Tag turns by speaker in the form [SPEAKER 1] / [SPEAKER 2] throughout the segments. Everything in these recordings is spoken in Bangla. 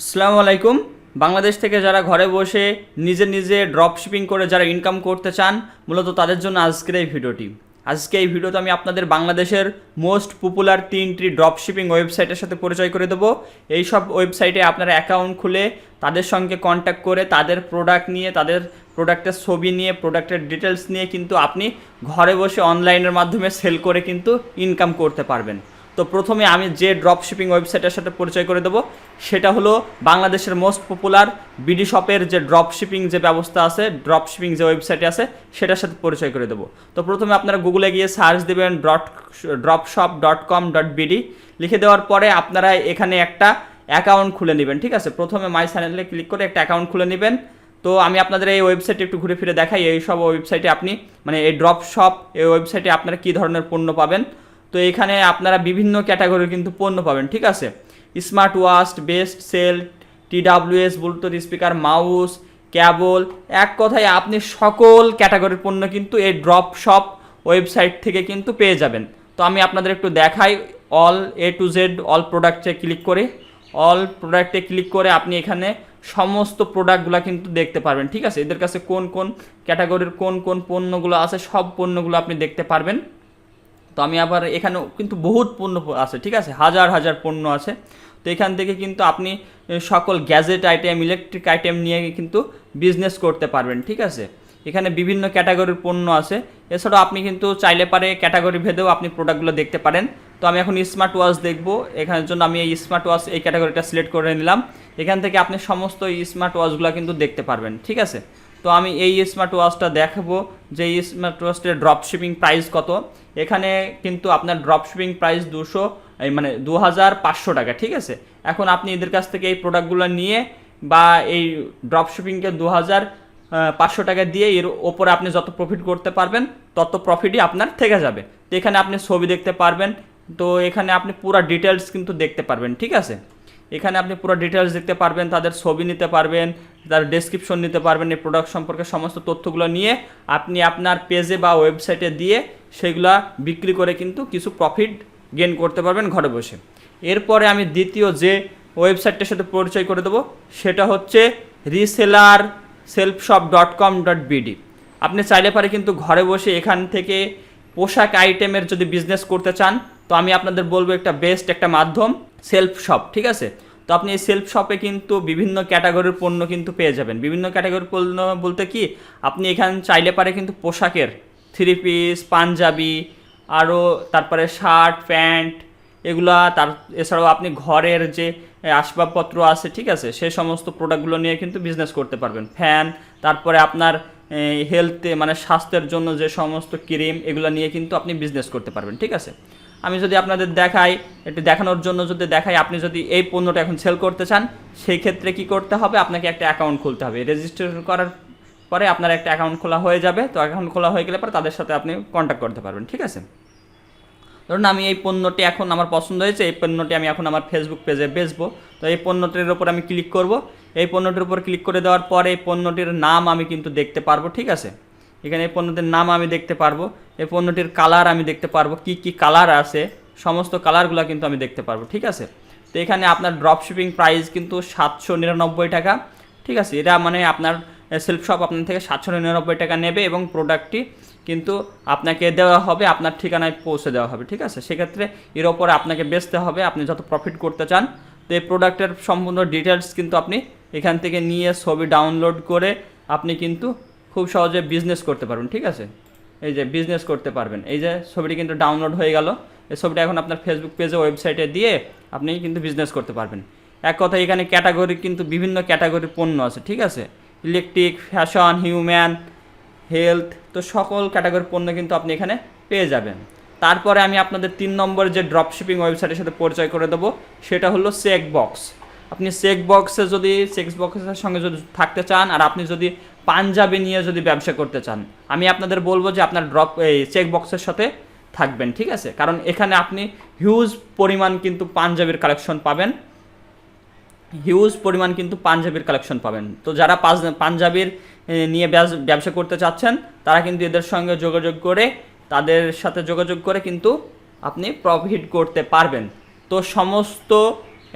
[SPEAKER 1] আসসালামু আলাইকুম। বাংলাদেশ থেকে যারা ঘরে বসে নিজে নিজে ড্রপ শিপিং করে যারা ইনকাম করতে চান, মূলত তাদের জন্য আজকের এই ভিডিওটি। আজকে এই ভিডিওতে আমি আপনাদের বাংলাদেশের মোস্ট পপুলার তিনটি ড্রপ শিপিং ওয়েবসাইটের সাথে পরিচয় করে দেবো। এই সব ওয়েবসাইটে আপনারা অ্যাকাউন্ট খুলে তাদের সঙ্গে কন্ট্যাক্ট করে তাদের প্রোডাক্ট নিয়ে, তাদের প্রোডাক্টের ছবি নিয়ে প্রোডাক্টের ডিটেলস নিয়ে কিন্তু আপনি ঘরে বসে অনলাইনের মাধ্যমে সেল করে কিন্তু ইনকাম করতে পারবেন। তো প্রথমে আমি যে ড্রপ শিপিং ওয়েবসাইটের সাথে পরিচয় করে দেবো, সেটা হলো বাংলাদেশের মোস্ট পপুলার বিডি শপের যে ড্রপ শিপিং যে ব্যবস্থা আছে ড্রপ শিপিং যে ওয়েবসাইট আছে, সেটার সাথে পরিচয় করে দেবো। তো প্রথমে আপনারা গুগলে গিয়ে সার্চ দেবেন dot drop shop dot com dot BD লিখে দেওয়ার পরে আপনারা এখানে একটা অ্যাকাউন্ট খুলে নেবেন, ঠিক আছে? প্রথমে মাই চ্যানেলে ক্লিক করে একটা অ্যাকাউন্ট খুলে নেবেন। তো আমি আপনাদের এই ওয়েবসাইটে একটু ঘুরে ফিরে দেখাই, এই সব ওয়েবসাইটে আপনি মানে এই ড্রপ শপ এই ওয়েবসাইটে আপনারা কী ধরনের পণ্য পাবেন। তো এখানে আপনারা বিভিন্ন ক্যাটাগরির কিন্তু পণ্য পাবেন, ঠিক আছে? Smart watch, best sale, TWS, Bluetooth speaker, mouse, cable, এক কথায় আপনি সকল ক্যাটাগরির পণ্য কিন্তু এই ড্রপ শপ ওয়েবসাইট থেকে কিন্তু পেয়ে যাবেন। তো আমি আপনাদের একটু দেখাই, all A to Z, all প্রোডাক্টে ক্লিক করে, অল প্রোডাক্টে ক্লিক করে আপনি এখানে সমস্ত প্রোডাক্টগুলো কিন্তু দেখতে পারবেন, ঠিক আছে? এদের কাছে কোন কোন ক্যাটাগরির কোন কোন পণ্যগুলো আছে, সব পণ্যগুলো আপনি দেখতে পারবেন। তো আমি আবার এখানেও কিন্তু বহুত পণ্য আছে, ঠিক আছে? হাজার হাজার পণ্য আছে। তো এখান থেকে কিন্তু আপনি সকল গ্যাজেট আইটেম, ইলেকট্রিক আইটেম নিয়ে কিন্তু বিজনেস করতে পারবেন, ঠিক আছে? এখানে বিভিন্ন ক্যাটাগরির পণ্য আছে। এছাড়াও আপনি কিন্তু চাইলে পারে ক্যাটাগরি ভেদেও আপনি প্রোডাক্টগুলো দেখতে পারেন। তো আমি এখন স্মার্ট ওয়াচ দেখব। এখানের জন্য আমি এই স্মার্ট ওয়াচ এই ক্যাটাগরিটা সিলেক্ট করে নিলাম। এখান থেকে আপনি সমস্ত স্মার্ট ওয়াচগুলো কিন্তু দেখতে পারবেন, ঠিক আছে? তো আমি এই স্মার্ট ওয়াচটা দেখাবো যে এই স্মার্ট ওয়াচটার ড্রপ শিপিং প্রাইস কত। এখানে কিন্তু আপনার ড্রপ শিপিং প্রাইস দুশো, এই মানে দু হাজার পাঁচশো টাকা, ঠিক আছে? এখন আপনি এদের কাছ থেকে এই প্রোডাক্টগুলো নিয়ে বা এই ড্রপ শিপিংকে দু হাজার পাঁচশো টাকা দিয়ে এর ওপরে আপনি যত প্রফিট করতে পারবেন, তত প্রফিটই আপনার থেকে যাবে। তো এখানে আপনি ছবি দেখতে পারবেন। তো এখানে আপনি পুরো ডিটেলস কিন্তু দেখতে পারবেন, ঠিক আছে? এখানে আপনি পুরো ডিটেলস দেখতে পারবেন, তাদের ছবি নিতে পারবেন তার ডেসক্রিপশন নিতে পারবেন এই প্রোডাক্ট সম্পর্কে সমস্ত তথ্যগুলো নিয়ে। আপনি আপনার পেজে বা ওয়েবসাইটে দিয়ে সেগুলা বিক্রি করে কিন্তু কিছু প্রফিট গেন করতে পারবেন ঘরে বসে। এরপরে আমি দ্বিতীয় যে ওয়েবসাইটটার সাথে পরিচয় করে দেবো, সেটা হচ্ছে reseller self shop dot com dot BD আপনি চাইলে পারে কিন্তু ঘরে বসে এখান থেকে পোশাক আইটেমের যদি বিজনেস করতে চান, তো আমি আপনাদের বলব একটা বেস্ট একটা মাধ্যম সেলফ শপ ঠিক আছে? তো আপনি এই সেলফ শপে কিন্তু বিভিন্ন ক্যাটাগরির পণ্য কিন্তু পেয়ে যাবেন। বিভিন্ন ক্যাটাগরির পণ্য বলতে কি, আপনি এখানে চাইলে পারে কিন্তু পোশাকের থ্রি পিস পাঞ্জাবি আরও তারপরে শার্ট প্যান্ট এগুলা তার, এছাড়াও আপনি ঘরের যে আসবাবপত্র আছে, ঠিক আছে সেই সমস্ত প্রোডাক্টগুলো নিয়ে কিন্তু বিজনেস করতে পারবেন। ফ্যান তারপরে আপনার হেলথে মানে স্বাস্থ্যের জন্য যে সমস্ত ক্রিম এগুলো নিয়ে কিন্তু আপনি বিজনেস করতে পারবেন, ঠিক আছে? আমি যদি আপনাদের দেখাই, একটু দেখানোর জন্য যদি দেখাই, আপনি যদি এই পণ্যটা এখন সেল করতে চান, সেই ক্ষেত্রে কি করতে হবে? আপনাকে একটা অ্যাকাউন্ট খুলতে হবে। রেজিস্ট্রেশন করার পরে আপনার একটা অ্যাকাউন্ট খোলা হয়ে যাবে। তো অ্যাকাউন্ট খোলা হয়ে গেলে পরে তাদের সাথে আপনি কন্ট্যাক্ট করতে পারবেন, ঠিক আছে? ধরুন আমি এই পণ্যটি এখন আমার পছন্দ হয়েছে, এই পণ্যটি আমি এখন আমার ফেসবুক পেজে বেচবো। তো এই পণ্যটির ওপর আমি ক্লিক করব। এই পণ্যটির উপর ক্লিক করে দেওয়ার পরে এই পণ্যটির নাম আমি কিন্তু দেখতে পারব, ঠিক আছে? এখানে এই পণ্যটির নাম আমি দেখতে পারব। এই পণ্যটির কালার আমি দেখতে পারব। কি কি কালার আছে? সমস্ত কালারগুলো কিন্তু আমি দেখতে পারব, ঠিক আছে? তো এখানে আপনার ড্রপ শিপিং প্রাইস কিন্তু সাতশো নিরানব্বই টাকা, ঠিক আছে? এটা মানে আপনার সেলফ শপ আপনার থেকে সাতশো নিরানব্বই টাকা নেবে এবং প্রোডাক্টটি কিন্তু আপনাকে দেওয়া হবে, আপনার ঠিকানায় পৌঁছে দেওয়া হবে, ঠিক আছে? সেক্ষেত্রে এর ওপরে আপনাকে বেচতে হবে, আপনি যত প্রফিট করতে চান, তো এই প্রোডাক্টের সম্পূর্ণ ডিটেলস কিন্তু আপনি এখান থেকে নিয়ে ছবি ডাউনলোড করে আপনি কিন্তু খুব সহজে বিজনেস করতে পারবেন, ঠিক আছে? এই যে বিজনেস করতে পারবেন। এই যে ছবিটি কিন্তু ডাউনলোড হয়ে গেল। এই ছবিটা এখন আপনার ফেসবুক পেজে ওয়েবসাইটে দিয়ে আপনি কিন্তু বিজনেস করতে পারবেন। এক কথা, এখানে ক্যাটাগরি কিন্তু বিভিন্ন ক্যাটাগরির পণ্য আছে, ঠিক আছে? ইলেকট্রিক ফ্যাশন হিউম্যান হেলথ তো সকল ক্যাটাগরির পণ্য কিন্তু আপনি এখানে পেয়ে যাবেন। তারপরে আমি আপনাদের তিন নম্বর যে ড্রপ শিপিং ওয়েবসাইটের সাথে পরিচয় করে দেবো, সেটা হলো চেক বক্স আপনি চেক বক্সে যদি চেক বক্সের সঙ্গে যদি থাকতে চান, আর আপনি যদি পাঞ্জাবি নিয়ে যদি ব্যবসা করতে চান, আমি আপনাদের বলব যে আপনার ড্রপ এই চেক বক্সের সাথে থাকবেন, ঠিক আছে? কারণ এখানে আপনি হিউজ পরিমাণ কিন্তু পাঞ্জাবির কালেকশন পাবেন। হিউজ পরিমাণ কিন্তু পাঞ্জাবির কালেকশন পাবেন। তো যারা পাঞ্জাবির নিয়ে ব্যবসা করতে চাচ্ছেন, তারা কিন্তু এদের সঙ্গে যোগাযোগ করে, তাদের সাথে যোগাযোগ করে কিন্তু আপনি প্রফিট করতে পারবেন। তো সমস্ত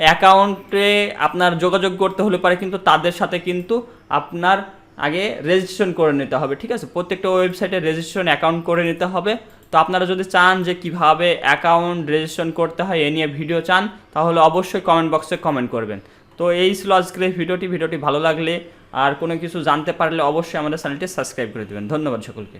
[SPEAKER 1] অ্যাকাউন্টে আপনার যোগাযোগ করতে হলে পারে কিন্তু তাদের সাথে কিন্তু আপনার আগে রেজিস্ট্রেশন করে নিতে হবে, ঠিক আছে? প্রত্যেকটা ওয়েবসাইটে রেজিস্ট্রেশন অ্যাকাউন্ট করে নিতে হবে। তো আপনারা যদি চান যে কীভাবে অ্যাকাউন্ট রেজিস্ট্রেশন করতে হয় এ নিয়ে ভিডিও চান, তাহলে অবশ্যই কমেন্ট বক্সে কমেন্ট করবেন। তো এই ছিল আজকের ভিডিওটি। ভিডিওটি ভালো লাগলে আর কোনো কিছু জানতে পারলে অবশ্যই আমাদের চ্যানেলটি সাবস্ক্রাইব করে দেবেন। ধন্যবাদ সকলকে।